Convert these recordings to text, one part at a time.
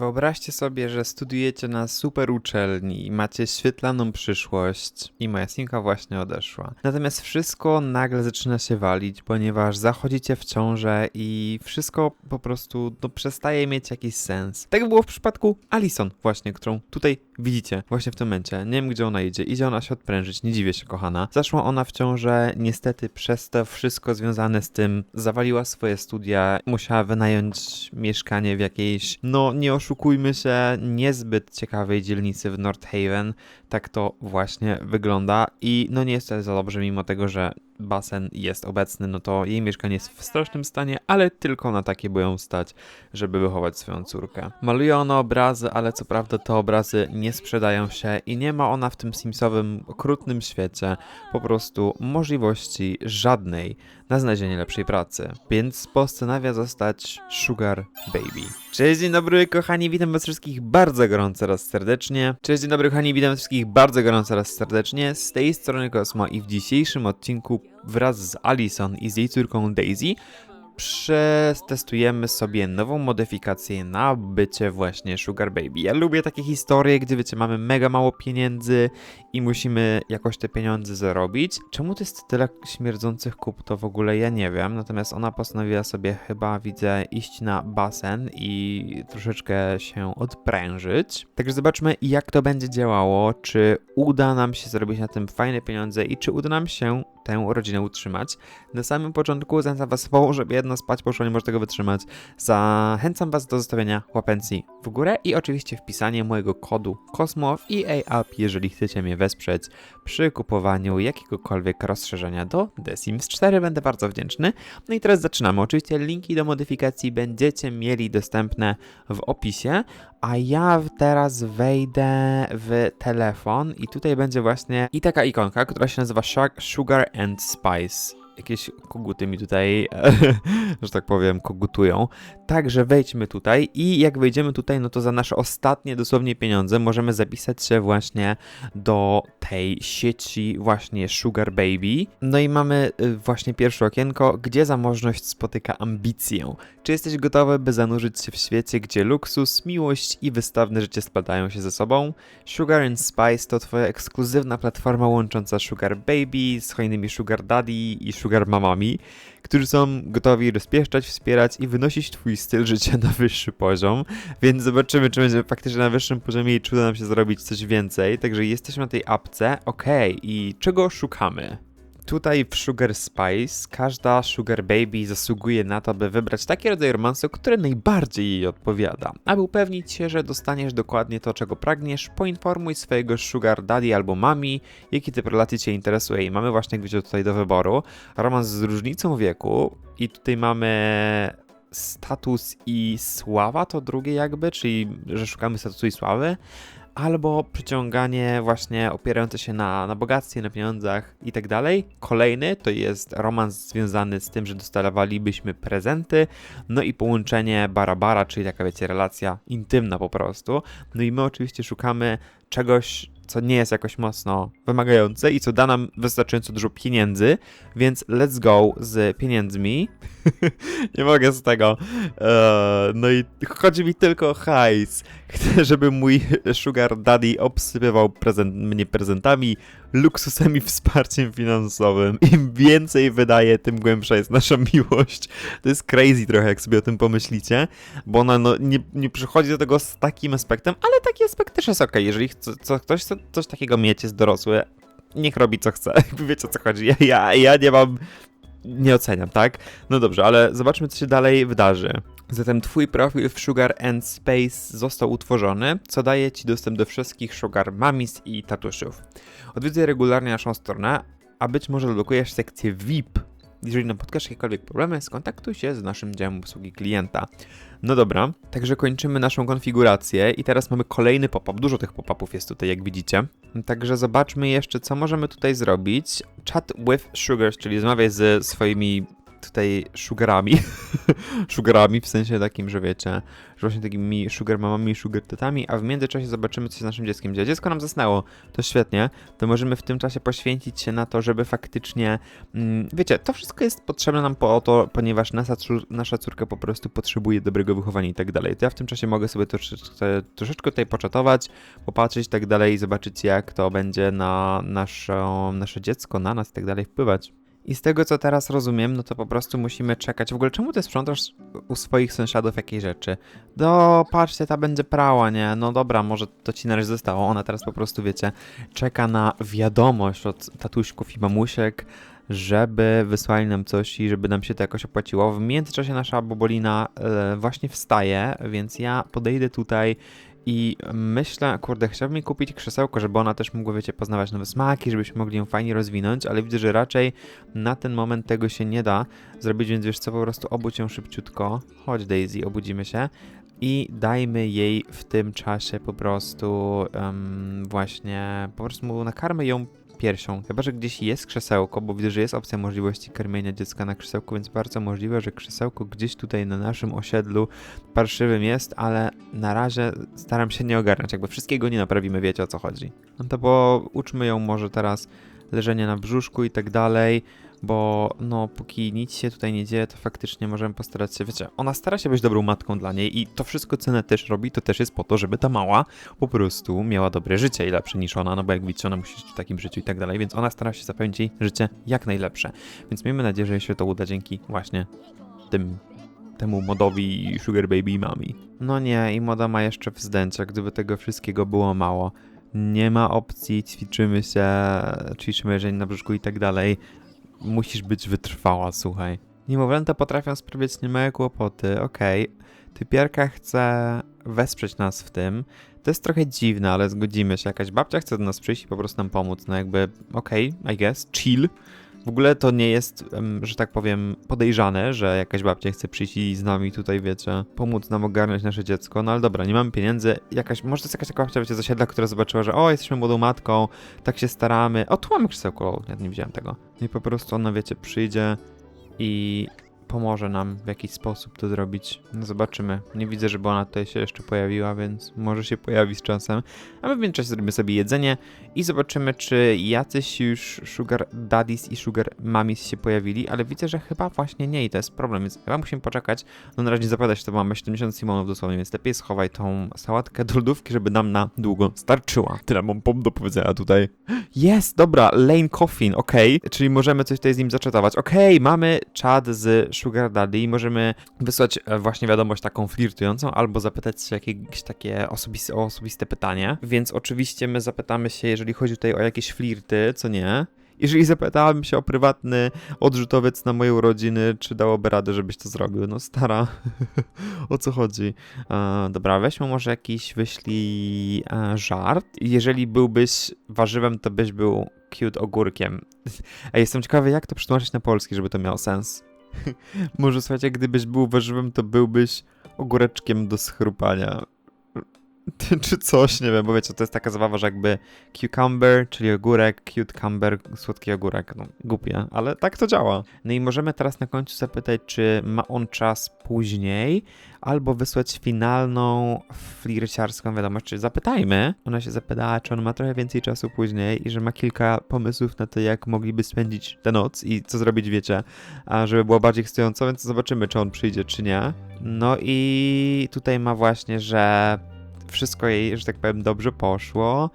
Wyobraźcie sobie, że studiujecie na super uczelni i macie świetlaną przyszłość i moja sinka właśnie odeszła. Natomiast wszystko nagle zaczyna się walić, ponieważ zachodzicie w ciążę i wszystko po prostu no, przestaje mieć jakiś sens. Tak było w przypadku Alison właśnie, którą tutaj widzicie właśnie w tym momencie. Nie wiem gdzie ona idzie. Idzie ona się odprężyć, nie dziwię się kochana. Zaszła ona w ciążę, niestety przez to wszystko związane z tym zawaliła swoje studia, musiała wynająć mieszkanie w jakiejś, no nie oszukujmy się, niezbyt ciekawej dzielnicy w North Haven. Tak to właśnie wygląda i no nie jest za dobrze, mimo tego, że basen jest obecny, no to jej mieszkanie jest w strasznym stanie, ale tylko na takie by ją stać, żeby wychować swoją córkę. Maluje ona obrazy, ale co prawda te obrazy nie sprzedają się i nie ma ona w tym Simsowym okrutnym świecie po prostu możliwości żadnej na znalezienie lepszej pracy, więc postanawia zostać Sugar Baby. Cześć, dzień dobry kochani, witam was wszystkich bardzo gorąco raz serdecznie. Cześć, dzień dobry kochani, witam was wszystkich bardzo gorąco raz serdecznie. Z tej strony Kosmo i w dzisiejszym odcinku wraz z Alison i z jej córką Daisy przetestujemy sobie nową modyfikację na bycie właśnie Sugar Baby. Ja lubię takie historie, gdzie wiecie, mamy mega mało pieniędzy i musimy jakoś te pieniądze zarobić. Czemu to jest tyle śmierdzących kup, to w ogóle ja nie wiem. Natomiast ona postanowiła sobie chyba, widzę, iść na basen i troszeczkę się odprężyć. Także zobaczmy, jak to będzie działało, czy uda nam się zrobić na tym fajne pieniądze i czy uda nam się tę rodzinę utrzymać. Na samym początku zachęcam Was po, żeby jedno spać poszło, nie może tego wytrzymać. Zachęcam Was do zostawienia łapencji w górę i oczywiście wpisanie mojego kodu KOSMO w EA App, jeżeli chcecie mnie wesprzeć przy kupowaniu jakiegokolwiek rozszerzenia do The Sims 4. Będę bardzo wdzięczny. No i teraz zaczynamy. Oczywiście linki do modyfikacji będziecie mieli dostępne w opisie, a ja teraz wejdę w telefon i tutaj będzie właśnie i taka ikonka, która się nazywa Sugar and Spice. Jakieś koguty mi tutaj, że tak powiem, kogutują. Także wejdźmy tutaj i jak wejdziemy tutaj, no to za nasze ostatnie dosłownie pieniądze możemy zapisać się właśnie do tej sieci właśnie Sugar Baby. No i mamy y, właśnie pierwsze okienko, gdzie zamożność spotyka ambicję. Czy jesteś gotowy, by zanurzyć się w świecie, gdzie luksus, miłość i wystawne życie spadają się ze sobą? Sugar and Spice to twoja ekskluzywna platforma łącząca Sugar Baby z hojnymi Sugar Daddy i Sugar Mamami, którzy są gotowi rozpieszczać, wspierać i wynosić twój styl życia na wyższy poziom, więc zobaczymy, czy będzie faktycznie na wyższym poziomie i czy uda nam się zrobić coś więcej. Także jesteśmy na tej apce, okej, i czego szukamy? Tutaj w Sugar Spice każda Sugar Baby zasługuje na to, by wybrać taki rodzaj romansu, który najbardziej jej odpowiada. Aby upewnić się, że dostaniesz dokładnie to, czego pragniesz, poinformuj swojego Sugar Daddy albo Mami, jaki typ relacji Cię interesuje. I mamy właśnie gdzie tutaj do wyboru romans z różnicą wieku i tutaj mamy status i sława, to drugie jakby, czyli że szukamy statusu i sławy albo przyciąganie właśnie opierające się na, na bogactwie, na pieniądzach i tak dalej. Kolejny to jest romans związany z tym, że dostawalibyśmy prezenty, no i połączenie bara-bara, czyli taka wiecie, relacja intymna po prostu. No i my oczywiście szukamy czegoś, co nie jest jakoś mocno wymagające i co da nam wystarczająco dużo pieniędzy, więc let's go z pieniędzmi. nie mogę z tego. Eee, no i chodzi mi tylko o hajs. Chcę, żeby mój sugar daddy obsypywał prezent, mnie prezentami, luksusem i wsparciem finansowym. Im więcej wydaje, tym głębsza jest nasza miłość. To jest crazy trochę, jak sobie o tym pomyślicie, bo ona no, nie, nie przychodzi do tego z takim aspektem, ale taki aspekt też jest ok. Jeżeli chce, co, ktoś chce coś takiego mieć, jest dorosły, niech robi co chce. Wiecie o co chodzi. Ja, ja, ja nie mam nie oceniam, tak? No dobrze, ale zobaczmy, co się dalej wydarzy. Zatem Twój profil w Sugar and Space został utworzony, co daje Ci dostęp do wszystkich Sugar Mamis i tatusiów. Odwiedzaj regularnie naszą stronę, a być może odblokujesz sekcję VIP. Jeżeli napotkasz jakiekolwiek problemy, skontaktuj się z naszym działem obsługi klienta. No dobra, także kończymy naszą konfigurację i teraz mamy kolejny pop-up. Dużo tych pop-upów jest tutaj, jak widzicie. Także zobaczmy jeszcze, co możemy tutaj zrobić. Chat with Sugars, czyli rozmawiaj ze swoimi tutaj sugarami. sugarami w sensie takim, że wiecie, że właśnie takimi sugar mamami i sugar tatami, a w międzyczasie zobaczymy, co się z naszym dzieckiem dzieje. Dziecko nam zasnęło, to świetnie, to możemy w tym czasie poświęcić się na to, żeby faktycznie, mm, wiecie, to wszystko jest potrzebne nam po to, ponieważ nasza, nasza córka po prostu potrzebuje dobrego wychowania i tak dalej. To ja w tym czasie mogę sobie troszeczkę, troszeczkę tutaj poczatować, popatrzeć i tak dalej zobaczyć, jak to będzie na naszą, nasze dziecko, na nas i tak dalej wpływać. I z tego, co teraz rozumiem, no to po prostu musimy czekać. W ogóle, czemu ty sprzątasz u swoich sąsiadów jakieś rzeczy? No, patrzcie, ta będzie prała, nie? No dobra, może to ci na razie zostało. Ona teraz po prostu, wiecie, czeka na wiadomość od tatuśków i mamusiek, żeby wysłali nam coś i żeby nam się to jakoś opłaciło. W międzyczasie nasza bobolina e, właśnie wstaje, więc ja podejdę tutaj i myślę, kurde, chciałbym kupić krzesełko, żeby ona też mogła, wiecie, poznawać nowe smaki, żebyśmy mogli ją fajnie rozwinąć, ale widzę, że raczej na ten moment tego się nie da zrobić, więc wiesz co, po prostu obudź ją szybciutko. Chodź Daisy, obudzimy się i dajmy jej w tym czasie po prostu em, właśnie, po prostu nakarmy ją piersią. Chyba, że gdzieś jest krzesełko, bo widzę, że jest opcja możliwości karmienia dziecka na krzesełku, więc bardzo możliwe, że krzesełko gdzieś tutaj na naszym osiedlu parszywym jest, ale na razie staram się nie ogarniać, jakby wszystkiego nie naprawimy, wiecie o co chodzi. No to bo uczmy ją może teraz leżenia na brzuszku i tak dalej, bo no póki nic się tutaj nie dzieje, to faktycznie możemy postarać się, wiecie, ona stara się być dobrą matką dla niej i to wszystko, co ona też robi, to też jest po to, żeby ta mała po prostu miała dobre życie i lepsze niż ona, no bo jak widzicie, ona musi żyć w takim życiu i tak dalej, więc ona stara się zapewnić jej życie jak najlepsze. Więc miejmy nadzieję, że jej się to uda dzięki właśnie tym temu modowi Sugar Baby Mami. No nie, i moda ma jeszcze wzdęcia, gdyby tego wszystkiego było mało. Nie ma opcji, ćwiczymy się, ćwiczymy leżenie na brzuszku i tak dalej. Musisz być wytrwała, słuchaj. Niemowlęta potrafią sprawiać niemałe kłopoty, okej. Typiarka chce wesprzeć nas w tym. To jest trochę dziwne, ale zgodzimy się. Jakaś babcia chce do nas przyjść i po prostu nam pomóc. No jakby, okej, I guess, chill. W ogóle to nie jest, że tak powiem, podejrzane, że jakaś babcia chce przyjść i z nami tutaj, wiecie, pomóc nam ogarnąć nasze dziecko. No ale dobra, nie mamy pieniędzy. Jakaś, może to jest jakaś taka babcia, wiecie, z osiedla, która zobaczyła, że o, jesteśmy młodą matką, tak się staramy. O, tu mamy krzesełko, ja nie widziałem tego. I po prostu ona, wiecie, przyjdzie i pomoże nam w jakiś sposób to zrobić. No zobaczymy. Nie widzę, żeby ona tutaj się jeszcze pojawiła, więc może się pojawi z czasem. A my w międzyczasie zrobimy sobie jedzenie i zobaczymy, czy jacyś już Sugar Daddies i Sugar Mummies się pojawili, ale widzę, że chyba właśnie nie i to jest problem, więc chyba musimy poczekać. No na razie zapowiada się, to mamy 70 Simonów dosłownie, więc lepiej schowaj tą sałatkę do lodówki, żeby nam na długo starczyła. Tyle mam pom do powiedzenia tutaj. Jest, dobra, Lane Coffin, okej, czyli możemy coś tutaj z nim zaczatować. Okej, mamy czat z Sugar Daddy i możemy wysłać e, właśnie wiadomość taką flirtującą albo zapytać się jakieś takie osobiste, osobiste pytanie, więc oczywiście my zapytamy się, jeżeli chodzi tutaj o jakieś flirty, co nie. Jeżeli zapytałem się o prywatny odrzutowiec na moje urodziny, czy dałoby radę, żebyś to zrobił? No stara, o co chodzi? E, dobra, weźmy może jakiś, wyślij e, żart. Jeżeli byłbyś warzywem, to byś był cute ogórkiem. A jestem ciekawy, jak to przetłumaczyć na polski, żeby to miało sens. Może słuchajcie, gdybyś był warzywem, to byłbyś ogóreczkiem do schrupania. Czy coś, nie wiem, bo wiecie, to jest taka zabawa, że jakby cucumber, czyli ogórek, cucumber, słodki ogórek, no głupie, ale tak to działa. No i możemy teraz na końcu zapytać, czy ma on czas później, albo wysłać finalną flirciarską wiadomość, czy zapytajmy. Ona się zapytała, czy on ma trochę więcej czasu później i że ma kilka pomysłów na to, jak mogliby spędzić tę noc i co zrobić, wiecie, a żeby było bardziej chcąco, więc zobaczymy, czy on przyjdzie, czy nie. No i tutaj ma właśnie, że wszystko jej, że tak powiem, dobrze poszło,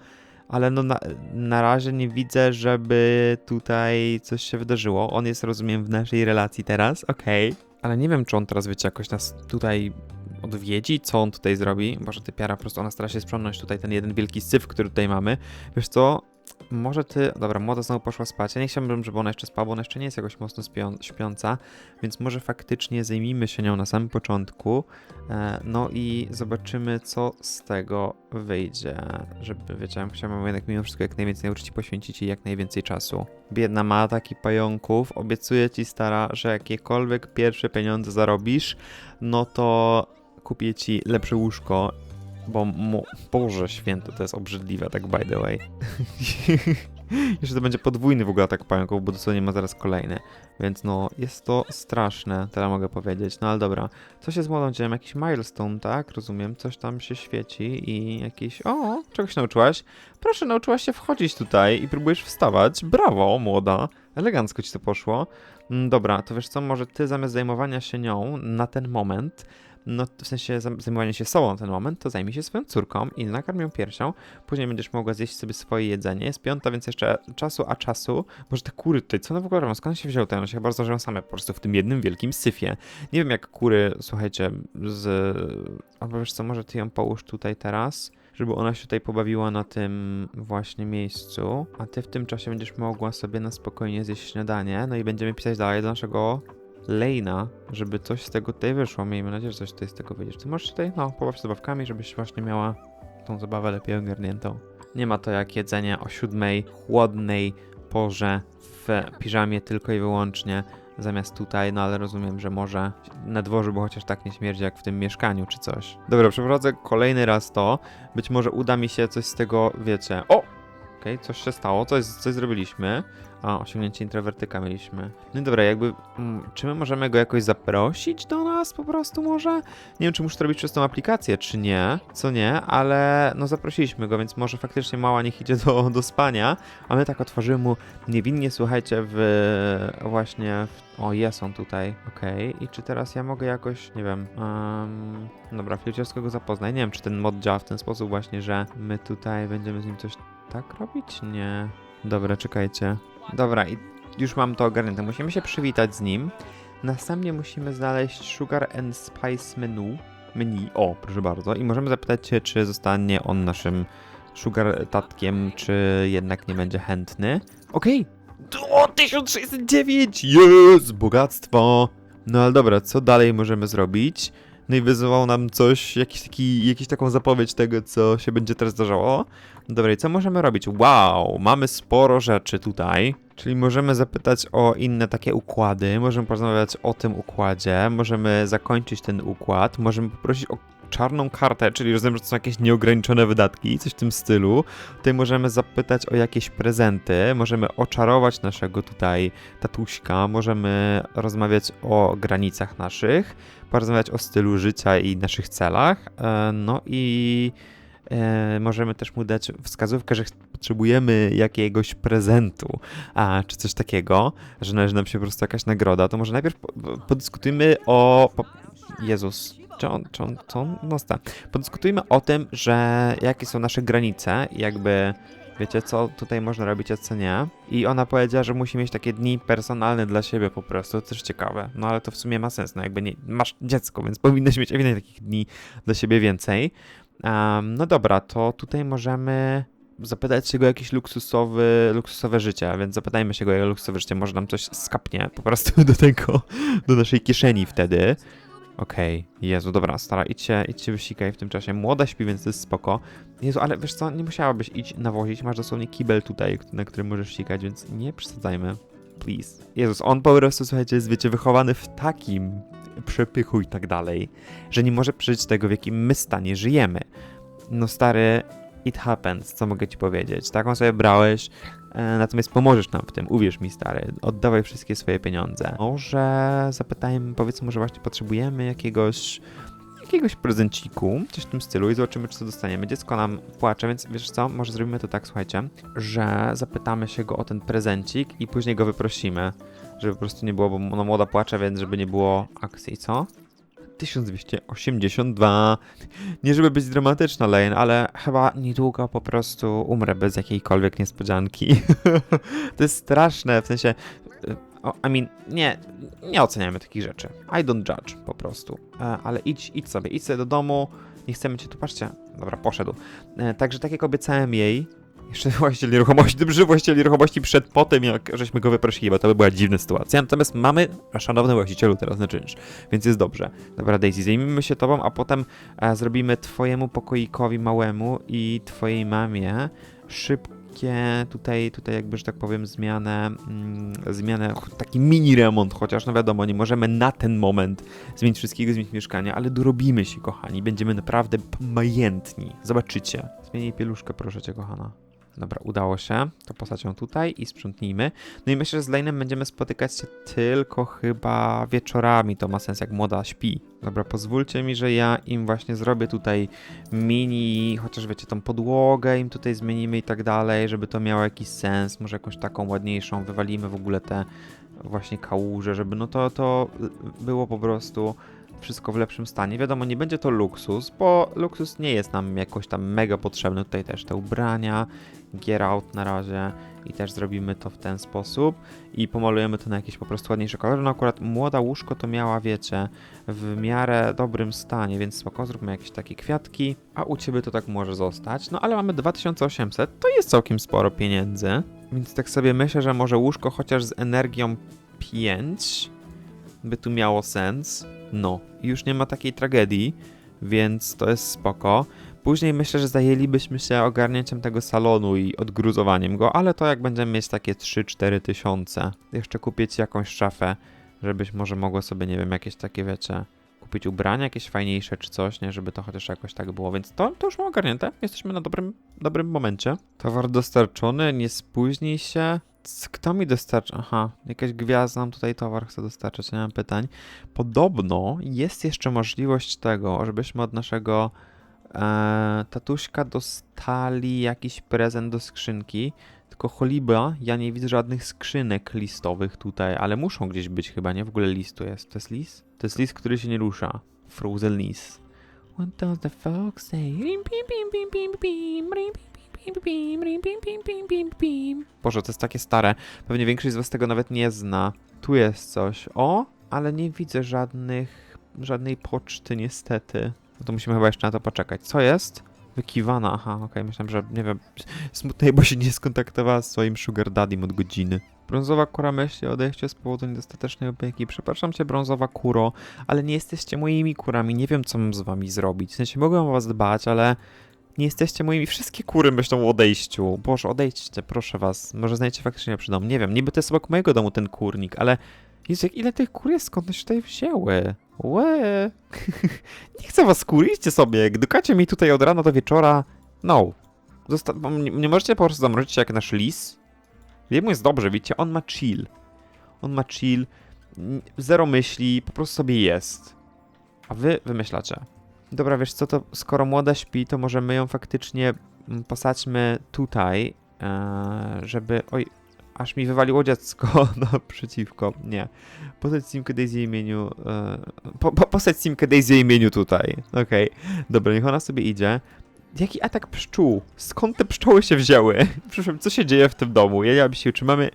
ale no na, na razie nie widzę, żeby tutaj coś się wydarzyło. On jest, rozumiem, w naszej relacji teraz, okej. Ale nie wiem, czy on teraz, wiecie, jakoś nas tutaj odwiedzi, co on tutaj zrobi. Może ty piara, po prostu ona stara się sprzątnąć tutaj ten jeden wielki syf, który tutaj mamy. Wiesz co, może ty... Dobra, młoda znowu poszła spać. Ja nie chciałbym, żeby ona jeszcze spała, bo ona jeszcze nie jest jakoś mocno śpią, śpiąca, więc może faktycznie zajmijmy się nią na samym początku. E, no i zobaczymy, co z tego wyjdzie. Żeby, ja chciałbym jednak mimo wszystko jak najwięcej nauczyć poświęcić jej jak najwięcej czasu. Biedna ma taki pająków. Obiecuję ci, stara, że jakiekolwiek pierwsze pieniądze zarobisz, no to kupię ci lepsze łóżko Bo, mo, Boże święty, to jest obrzydliwe, tak by the way. Jeszcze to będzie podwójny w ogóle atak pająków, bo dosłownie ma zaraz kolejny. Więc no, jest to straszne, tyle mogę powiedzieć. No ale dobra, co się z młodą dzieje? Jakiś milestone, tak? Rozumiem, coś tam się świeci i jakiś... O, czegoś nauczyłaś? Proszę, nauczyłaś się wchodzić tutaj i próbujesz wstawać. Brawo, młoda. Elegancko ci to poszło. Mm, Dobra, to wiesz co, może ty zamiast zajmowania się nią na ten moment, no w sensie zajmowania się sobą ten moment, to zajmij się swoją córką i nakarm ją piersią, później będziesz mogła zjeść sobie swoje jedzenie, jest piąta, więc jeszcze czasu a czasu, może te kury tutaj, co one w ogóle robią, skąd się wzięły one się chyba zdążyły same po prostu w tym jednym wielkim syfie. Nie wiem jak kury, słuchajcie, z... albo wiesz co, może ty ją połóż tutaj teraz, żeby ona się tutaj pobawiła na tym właśnie miejscu, a ty w tym czasie będziesz mogła sobie na spokojnie zjeść śniadanie, no i będziemy pisać dalej do naszego Lejna, żeby coś z tego tutaj wyszło. Miejmy nadzieję, że coś tutaj z tego wyjdzie. Ty możesz tutaj, no, pobaw się zabawkami, żebyś właśnie miała tą zabawę lepiej ogarniętą. Nie ma to jak jedzenie o siódmej, chłodnej porze w piżamie tylko i wyłącznie zamiast tutaj, no ale rozumiem, że może na dworzu, bo chociaż tak nie śmierdzi jak w tym mieszkaniu czy coś. Dobra, przeprowadzę kolejny raz to. Być może uda mi się coś z tego, wiecie. O! Okej, coś się stało, coś, coś zrobiliśmy. A, osiągnięcie introwertyka mieliśmy. No dobra, jakby, mm, czy my możemy go jakoś zaprosić do nas po prostu może? Nie wiem, czy muszę to robić przez tą aplikację, czy nie, co nie, ale no zaprosiliśmy go, więc może faktycznie mała niech idzie do, do spania, a my tak otworzymy mu niewinnie, słuchajcie, w właśnie, w, o jest on tutaj, okej, i czy teraz ja mogę jakoś, nie wiem, um, dobra, Filciowskiego go zapoznaj, nie wiem, czy ten mod działa w ten sposób właśnie, że my tutaj będziemy z nim coś tak robić? Nie. Dobra, czekajcie. Dobra, i już mam to ogarnięte. Musimy się przywitać z nim. Następnie musimy znaleźć Sugar and Spice menu. Menu. O, proszę bardzo. I możemy zapytać się, czy zostanie on naszym Sugar tatkiem, czy jednak nie będzie chętny. Okej. O, 1609! Jest! Bogactwo! No ale dobra, co dalej możemy zrobić? No i wyzywał nam coś, jakiś taki, jakiś taką zapowiedź tego, co się będzie teraz zdarzało. Dobra, i co możemy robić? Wow, mamy sporo rzeczy tutaj. Czyli możemy zapytać o inne takie układy, możemy porozmawiać o tym układzie, możemy zakończyć ten układ, możemy poprosić o czarną kartę, czyli rozumiem, że to są jakieś nieograniczone wydatki, coś w tym stylu. Tutaj możemy zapytać o jakieś prezenty, możemy oczarować naszego tutaj tatuśka, możemy rozmawiać o granicach naszych, porozmawiać o stylu życia i naszych celach, e, no i e, możemy też mu dać wskazówkę, że potrzebujemy jakiegoś prezentu, a, czy coś takiego, że należy nam się po prostu jakaś nagroda, to może najpierw po, po, podyskutujmy o... Jezus, on, co on, no sta. Podyskutujmy o tym, że jakie są nasze granice, jakby wiecie co tutaj można robić, a co nie. I ona powiedziała, że musi mieć takie dni personalne dla siebie po prostu, to też ciekawe. No ale to w sumie ma sens, no jakby nie, masz dziecko, więc powinnaś mieć ewidentnie takich dni dla siebie więcej. Em, no dobra, to tutaj możemy zapytać się go o jakieś luksusowy, luksusowe życie, więc zapytajmy się go o jego luksusowe życie, może nam coś skapnie po prostu do tego, do naszej kieszeni wtedy. Okej, Jezu, dobra, stara, idźcie, idźcie wysikaj w tym czasie. Młoda śpi, więc to jest spoko. Jezu, ale wiesz co, nie musiałabyś iść nawozić, masz dosłownie kibel tutaj, na którym możesz sikać, więc nie przesadzajmy. Please. Jezus, on po prostu, słuchajcie, jest, wiecie, wychowany w takim przepychu i tak dalej, że nie może przeżyć tego, w jakim my stanie żyjemy. No stary, it happens, co mogę ci powiedzieć. Taką sobie brałeś, natomiast pomożesz nam w tym, uwierz mi stary, oddawaj wszystkie swoje pieniądze. Może zapytajmy, powiedzmy, że właśnie potrzebujemy jakiegoś jakiegoś prezenciku, coś w tym stylu i zobaczymy, czy co dostaniemy. Dziecko nam płacze, więc wiesz co, może zrobimy to tak, słuchajcie, że zapytamy się go o ten prezencik i później go wyprosimy, żeby po prostu nie było, bo no, młoda płacze, więc żeby nie było akcji, co? 1282. Nie żeby być dramatyczna, Lane, ale chyba niedługo po prostu umrę bez jakiejkolwiek niespodzianki. to jest straszne, w sensie. O, I mean, nie, nie oceniamy takich rzeczy. I don't judge po prostu. E, ale idź, idź sobie, idź sobie do domu. Nie chcemy cię tu, patrzcie. Dobra, poszedł. E, także tak jak obiecałem jej, jeszcze właściciel nieruchomości, dobrze, właściciel nieruchomości przed po tym, jak żeśmy go wyprosili, bo to by była dziwna sytuacja. Natomiast mamy, szanowny właścicielu, teraz na czynsz, więc jest dobrze. Dobra, Daisy, zajmijmy się tobą, a potem e, zrobimy twojemu pokoikowi małemu i twojej mamie szybki lekkie tutaj, tutaj jakby, że tak powiem, zmianę, mm, zmianę, taki mini remont, chociaż no wiadomo, nie możemy na ten moment zmienić wszystkiego, zmienić mieszkania, ale dorobimy się, kochani, będziemy naprawdę majętni. Zobaczycie. Zmienij pieluszkę, proszę cię, kochana. Dobra, udało się. To posadź ją tutaj i sprzątnijmy. No i myślę, że z Lane'em będziemy spotykać się tylko chyba wieczorami. To ma sens, jak młoda śpi. Dobra, pozwólcie mi, że ja im właśnie zrobię tutaj mini, chociaż wiecie, tą podłogę im tutaj zmienimy i tak dalej, żeby to miało jakiś sens. Może jakąś taką ładniejszą, wywalimy w ogóle te właśnie kałuże, żeby no to, to było po prostu wszystko w lepszym stanie. Wiadomo, nie będzie to luksus, bo luksus nie jest nam jakoś tam mega potrzebny. Tutaj też te ubrania, gear out na razie i też zrobimy to w ten sposób i pomalujemy to na jakiś po prostu ładniejszy kolor. No akurat młoda łóżko to miała, wiecie, w miarę dobrym stanie, więc spoko, zróbmy jakieś takie kwiatki, a u Ciebie to tak może zostać. No ale mamy 2800, to jest całkiem sporo pieniędzy, więc tak sobie myślę, że może łóżko chociaż z energią 5 by tu miało sens. No, już nie ma takiej tragedii, więc to jest spoko. Później myślę, że zajęlibyśmy się ogarnięciem tego salonu i odgruzowaniem go, ale to jak będziemy mieć takie 3-4 tysiące. Jeszcze kupię ci jakąś szafę, żebyś może mogła sobie, nie wiem, jakieś takie, wiecie, kupić ubrania jakieś fajniejsze czy coś, nie, żeby to chociaż jakoś tak było, więc to, to już mam ogarnięte. Jesteśmy na dobrym, dobrym momencie. Towar dostarczony, nie spóźnij się. Kto mi dostarczy? Aha, jakaś gwiazda nam tutaj towar chce dostarczyć, nie mam pytań. Podobno jest jeszcze możliwość tego, żebyśmy od naszego e, tatuśka dostali jakiś prezent do skrzynki. Tylko choliba, ja nie widzę żadnych skrzynek listowych tutaj, ale muszą gdzieś być chyba, nie? W ogóle list tu jest. To jest list? To jest list, który się nie rusza. Frozen list. What does the fox say? Rim, pim, pim, pim, pim, pim, Boże, to jest takie stare. Pewnie większość z was tego nawet nie zna. Tu jest coś. O, ale nie widzę żadnych, żadnej poczty niestety. No to musimy chyba jeszcze na to poczekać. Co jest? Wykiwana, aha, okej, myślałem, że nie wiem, smutnej, bo się nie skontaktowała z swoim sugar daddym od godziny. Brązowa kura myśli o odejściu z powodu niedostatecznej opieki. Przepraszam cię, brązowa kuro, ale nie jesteście moimi kurami, nie wiem, co mam z wami zrobić. W sensie, mogłem o was dbać, ale nie jesteście moimi. Wszystkie kury myślą o odejściu. Boże, odejdźcie, proszę was. Może znajdziecie faktycznie lepszy dom. Nie wiem, niby to jest obok mojego domu ten kurnik, ale Jezu, ile tych kur jest, skąd one się tutaj wzięły? Łe. nie chcę was kur, sobie. Gdykacie mi tutaj od rana do wieczora. No. Zosta- nie, nie możecie po prostu zamrozić jak nasz lis? Jemu jest dobrze, widzicie, on ma chill. On ma chill, zero myśli, po prostu sobie jest. A wy wymyślacie. Dobra, wiesz co, to skoro młoda śpi, to może my ją faktycznie mm, posadźmy tutaj, e, żeby... Oj, aż mi wywaliło dziecko naprzeciwko. Nie. Posadź Simkę Daisy imieniu... E, po, po, posadź Simkę Daisy imieniu tutaj. Okej. Dobra, niech ona sobie idzie. Jaki atak pszczół? Skąd te pszczoły się wzięły? Przepraszam, co się dzieje w tym domu? Ja, ja się czy mamy...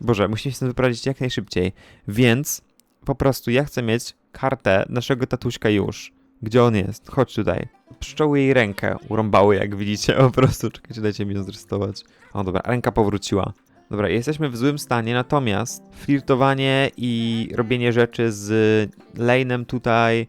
Boże, musimy się stąd wyprowadzić jak najszybciej. Więc po prostu ja chcę mieć kartę naszego tatuśka już. Gdzie on jest? Chodź tutaj. Pszczoły jej rękę urąbały, jak widzicie. Po prostu, czekajcie, dajcie mi ją zrestować. O, dobra, ręka powróciła. Dobra, jesteśmy w złym stanie, natomiast flirtowanie i robienie rzeczy z Lane'em tutaj...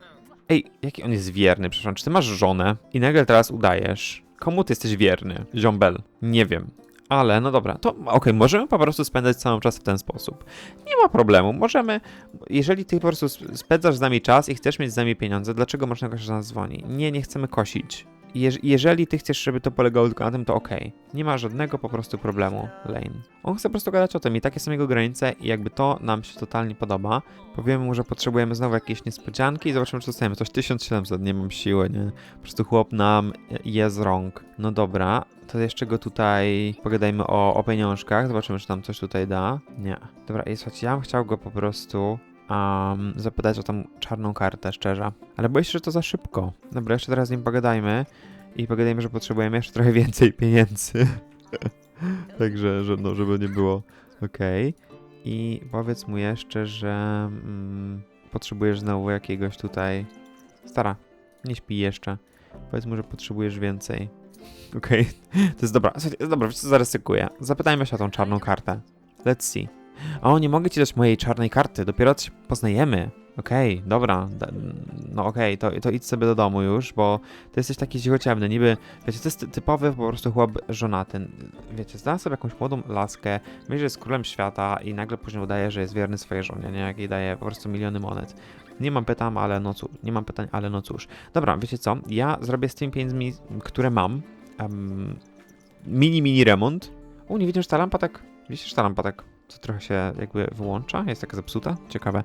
Ej, jaki on jest wierny, przepraszam, czy ty masz żonę i nagle teraz udajesz? Komu ty jesteś wierny? Ziombel. Nie wiem. Ale, no dobra, to okej, możemy po prostu spędzać cały czas w ten sposób. Nie ma problemu, możemy... Jeżeli ty po prostu sp- spędzasz z nami czas i chcesz mieć z nami pieniądze, dlaczego można kogoś nas dzwoni? Nie, nie chcemy kosić. Jeż- jeżeli ty chcesz, żeby to polegało tylko na tym, to okej. Nie ma żadnego po prostu problemu, Lane. On chce po prostu gadać o tym i takie są jego granice i jakby to nam się totalnie podoba. Powiemy mu, że potrzebujemy znowu jakieś niespodzianki i zobaczymy, czy dostajemy coś 1700, nie mam siły, nie? Po prostu chłop nam je z rąk. No dobra, to jeszcze go tutaj pogadajmy o, o pieniążkach, zobaczymy, czy nam coś tutaj da. Nie. Dobra, i słuchajcie, ja bym chciał go po prostu um, zapytać o tą czarną kartę, szczerze. Ale boję się, że to za szybko. Dobra, jeszcze teraz z nim pogadajmy i pogadajmy, że potrzebujemy jeszcze trochę więcej pieniędzy. Także, że no, żeby nie było okej. I powiedz mu jeszcze, że mm, potrzebujesz znowu jakiegoś tutaj... Stara, nie śpi jeszcze. Powiedz mu, że potrzebujesz więcej. Okej, to jest dobra. Słuchajcie, dobra, zaryzykuję. Zapytajmy się o tą czarną kartę. Let's see. O, nie mogę ci dać mojej czarnej karty, dopiero się poznajemy. Okej, dobra. da- No okej, to, to idź sobie do domu już, bo ty jesteś taki cichociemny. Niby, wiecie, to jest ty- typowy po prostu chłop żonaty. Wiecie, zna sobie jakąś młodą laskę, myśli, że jest królem świata i nagle później udaje, że jest wierny swojej żonie, nie? Jak jej daje po prostu miliony monet. Nie mam pytań, ale no cóż, nie mam pytań, ale no cóż. Dobra, wiecie co? Ja zrobię z tymi pieniędzmi, które mam, em, mini, mini remont. U, nie widzisz ta lampa tak? Widzisz ta lampa tak? Co trochę się jakby wyłącza? Jest taka zepsuta? Ciekawe.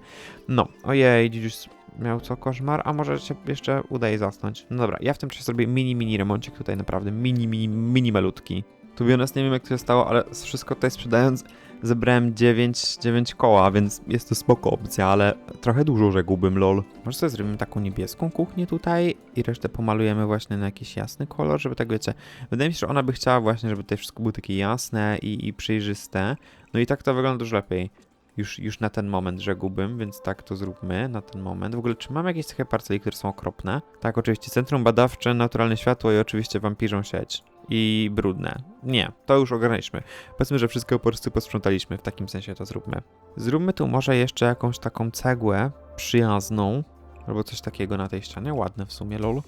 No, ojej, dzidziuś miał co, koszmar? A może się jeszcze uda jej zasnąć? No dobra, ja w tym czasie zrobię mini, mini remoncik tutaj naprawdę, mini, mini, mini malutki. Tu nas nie wiem jak to się stało, ale wszystko tutaj sprzedając zebrałem 9, 9 koła, więc jest to spoko opcja, ale trochę dużo rzekłbym, lol. Może sobie zrobimy taką niebieską kuchnię tutaj i resztę pomalujemy właśnie na jakiś jasny kolor, żeby tak wiecie, wydaje mi się, że ona by chciała właśnie, żeby tutaj wszystko było takie jasne i, i przejrzyste. No i tak to wygląda dużo lepiej. Już, już na ten moment rzekłbym, więc tak to zróbmy na ten moment. W ogóle, czy mamy jakieś takie parceli, które są okropne? Tak, oczywiście Centrum Badawcze, Naturalne Światło i oczywiście Wampirzą Sieć. I brudne. Nie, to już ogarnęliśmy. Powiedzmy, że wszystko po prostu posprzątaliśmy, w takim sensie to zróbmy. Zróbmy tu może jeszcze jakąś taką cegłę przyjazną, albo coś takiego na tej ścianie. Ładne w sumie, lol.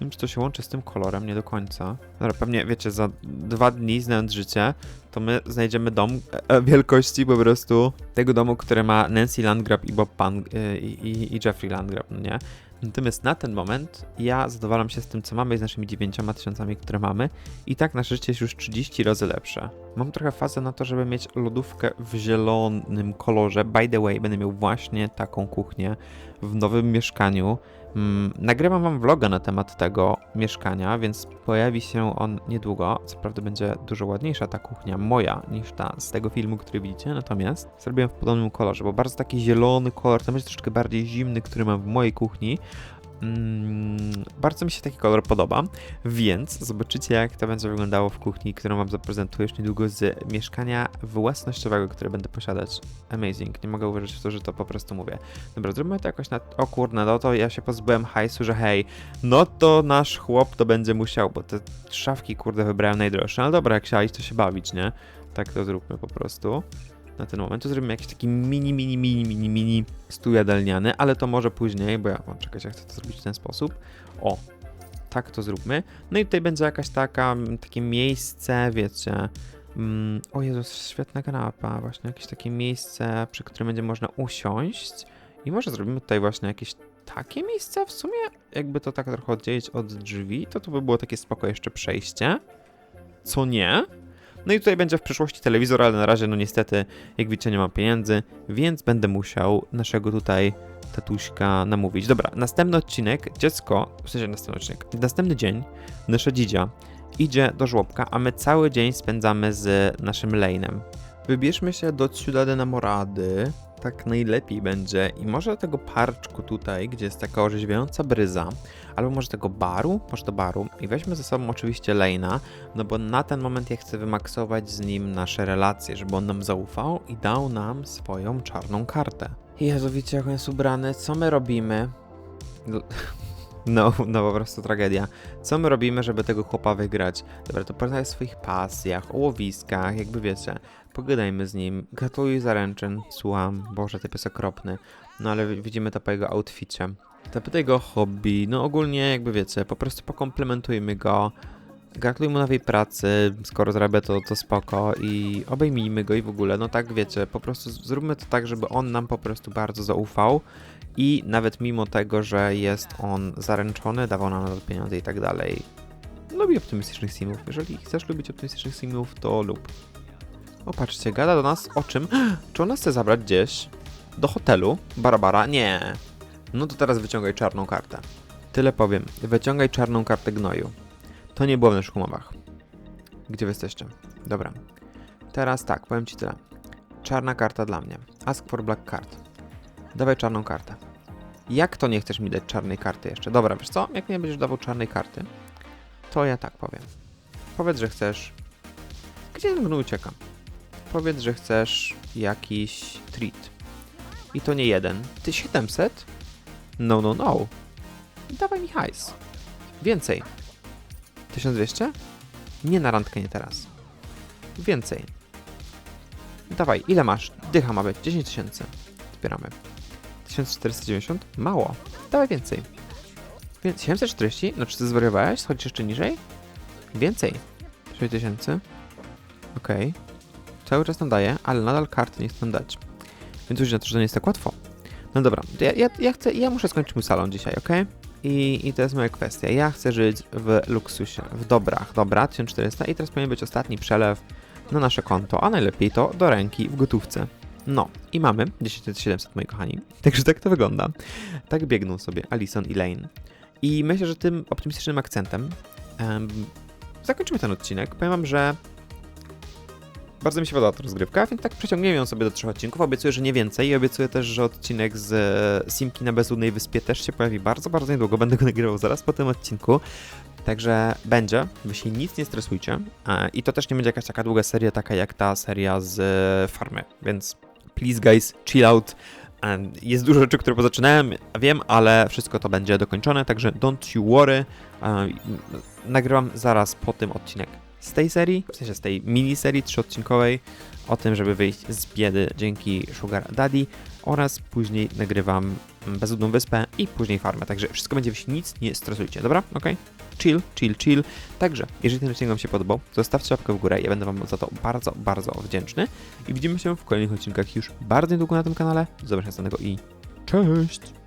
Nie wiem, czy to się łączy z tym kolorem, nie do końca. Dobra, pewnie, wiecie, za dwa dni, znając życie, to my znajdziemy dom e, e, wielkości po prostu tego domu, który ma Nancy Landgrab i Bob Pan e, i, i, i Jeffrey Landgrab, no nie? Natomiast na ten moment ja zadowalam się z tym, co mamy i z naszymi 9 tysiącami, które mamy. I tak nasze życie jest już 30 razy lepsze. Mam trochę fazę na to, żeby mieć lodówkę w zielonym kolorze. By the way, będę miał właśnie taką kuchnię w nowym mieszkaniu. Mm, nagrywam wam vloga na temat tego mieszkania, więc pojawi się on niedługo. Co prawda będzie dużo ładniejsza ta kuchnia moja niż ta z tego filmu, który widzicie, natomiast zrobiłem w podobnym kolorze, bo bardzo taki zielony kolor, to będzie troszeczkę bardziej zimny, który mam w mojej kuchni. Mm, bardzo mi się taki kolor podoba, więc zobaczycie jak to będzie wyglądało w kuchni, którą wam zaprezentuję już niedługo z mieszkania własnościowego, które będę posiadać. Amazing, nie mogę uwierzyć w to, że to po prostu mówię. Dobra, zróbmy to jakoś na... O kurde, no to ja się pozbyłem hajsu, że hej, no to nasz chłop to będzie musiał, bo te szafki kurde wybrałem najdroższe, ale dobra, jak chciałeś to się bawić, nie? Tak to zróbmy po prostu na ten moment. Tu zrobimy jakiś taki mini, mini, mini, mini, mini stół jadalniany, ale to może później, bo ja, o, czekajcie, ja chcę to zrobić w ten sposób. O, tak to zróbmy. No i tutaj będzie jakaś taka, takie miejsce, wiecie, mm, o Jezus, świetna kanapa, właśnie jakieś takie miejsce, przy którym będzie można usiąść i może zrobimy tutaj właśnie jakieś takie miejsce w sumie, jakby to tak trochę oddzielić od drzwi, to to by było takie spoko jeszcze przejście. Co nie? No i tutaj będzie w przyszłości telewizor, ale na razie no niestety, jak widzicie, nie mam pieniędzy, więc będę musiał naszego tutaj tatuśka namówić. Dobra, następny odcinek, dziecko, w sensie następny odcinek, następny dzień, nasza dzidzia idzie do żłobka, a my cały dzień spędzamy z naszym Lane'em. Wybierzmy się do Ciudad Namorady, tak najlepiej będzie i może tego parczku tutaj, gdzie jest taka orzeźwiająca bryza, albo może tego baru, może do baru i weźmy ze sobą oczywiście Lane'a, no bo na ten moment ja chcę wymaksować z nim nasze relacje, żeby on nam zaufał i dał nam swoją czarną kartę. Jezu, wiecie jak on jest ubrany, co my robimy? No, no po prostu tragedia. Co my robimy, żeby tego chłopa wygrać? Dobra, to porozmawiaj o swoich pasjach, o łowiskach, jakby wiecie. Pogadajmy z nim. Gratuluję zaręczyn. Słucham. Boże, typ jest okropny. No ale wi- widzimy to po jego outficie. Zapytaj go o hobby. No ogólnie jakby wiecie, po prostu pokomplementujmy go. Gratuluję mu nowej pracy, skoro zarabia to, to spoko i obejmijmy go i w ogóle, no tak wiecie, po prostu zróbmy to tak, żeby on nam po prostu bardzo zaufał i nawet mimo tego, że jest on zaręczony, dawał nam nawet pieniądze i tak dalej. Lubię optymistycznych simów. Jeżeli chcesz lubić optymistycznych simów, to lub. O, patrzcie, gada do nas o czym? Czy on nas chce zabrać gdzieś? Do hotelu? Barbara? Nie. No to teraz wyciągaj czarną kartę. Tyle powiem. Wyciągaj czarną kartę gnoju. To nie było w naszych umowach. Gdzie wy jesteście? Dobra. Teraz tak, powiem ci tyle. Czarna karta dla mnie. Ask for black card. Dawaj czarną kartę. Jak to nie chcesz mi dać czarnej karty jeszcze? Dobra, wiesz co? Jak nie będziesz dawał czarnej karty, to ja tak powiem. Powiedz, że chcesz... Gdzie ten gnój ucieka? Powiedz, że chcesz jakiś treat. I to nie jeden. Ty 700? No, no, no. Dawaj mi hajs. Więcej. 1200? Nie na randkę, nie teraz. Więcej. Dawaj, ile masz? Dycha ma być. 10 tysięcy. Zbieramy. 1490? Mało. Dawaj więcej. Więc 740? No czy ty zwariowałeś? Schodzisz jeszcze niżej? Więcej. 6000. Okej. Cały czas nam daje, ale nadal karty nie chcę nam dać. Więc już na to, że nie jest tak łatwo. No dobra, ja, ja, ja chcę, ja muszę skończyć mój salon dzisiaj, ok? I, I to jest moja kwestia. Ja chcę żyć w luksusie, w dobrach. Dobra, 1400 i teraz powinien być ostatni przelew na nasze konto, a najlepiej to do ręki w gotówce. No, i mamy 10700, moi kochani. Także tak to wygląda. Tak biegną sobie Alison i Lane. I myślę, że tym optymistycznym akcentem em, zakończymy ten odcinek. Powiem wam, że bardzo mi się podoba ta rozgrywka, więc tak przeciągniemy ją sobie do trzech odcinków. Obiecuję, że nie więcej i obiecuję też, że odcinek z e, Simki na Bezludnej Wyspie też się pojawi bardzo, bardzo niedługo. Będę go nagrywał zaraz po tym odcinku. Także będzie, wy się nic nie stresujcie. E, I to też nie będzie jakaś taka długa seria, taka jak ta seria z e, Farmy, więc please guys, chill out. Jest dużo rzeczy, które pozaczynałem, wiem, ale wszystko to będzie dokończone, także don't you worry. Nagrywam zaraz po tym odcinek z tej serii, w sensie z tej miniserii trzyodcinkowej o tym, żeby wyjść z biedy dzięki Sugar Daddy oraz później nagrywam Bezludną Wyspę i później Farmę, także wszystko będzie, się nic nie stresujcie, dobra? Okej? Chill, chill, chill. Także, jeżeli ten odcinek Wam się podobał, zostawcie łapkę w górę, ja będę Wam za to bardzo, bardzo wdzięczny i widzimy się w kolejnych odcinkach już bardzo niedługo na tym kanale. Do zobaczenia następnego i cześć!